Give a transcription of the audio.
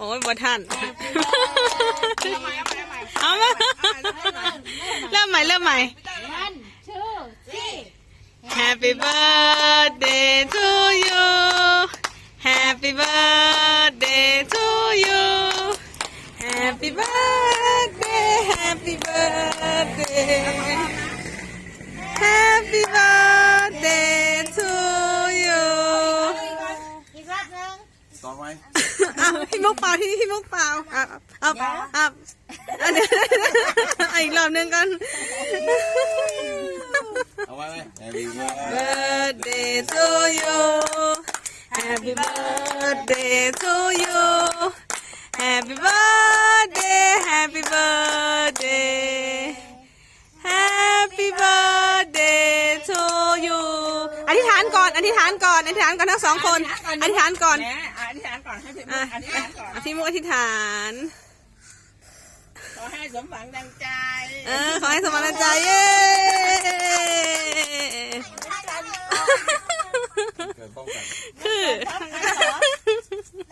โอ้ยบ่ทันเอาใหม่เอาใหม่เอาใหม่เอามาเริ่มใหม่เริ่มใหม่ one two three Happy birthday to you Happy birthday to you Happy birthday Happy birthday ต่อไหมเอาพี่มุกเปล่าที่นี่พี่มุกเปล่าเอาเอาเอาเอาเดี๋ยวเอาอีกรอบหนึงกัน เอาไว้ไหม Happy birthday birthday to you Happy birthday to you Happy birthday อธิษฐานก่อน อธิษฐานก่อน อธิษฐานก่อนทั้งสองคน อธิษฐานก่อนแหมอธิษฐานก่อนให้พี่มุอะกอธิษฐานก่อนพี่มุกอธิษฐาน ขอให้สมหวังดังใจ เออ ขอให้สมรรถใจ เย้เกิดป้องกันคือขอให้ส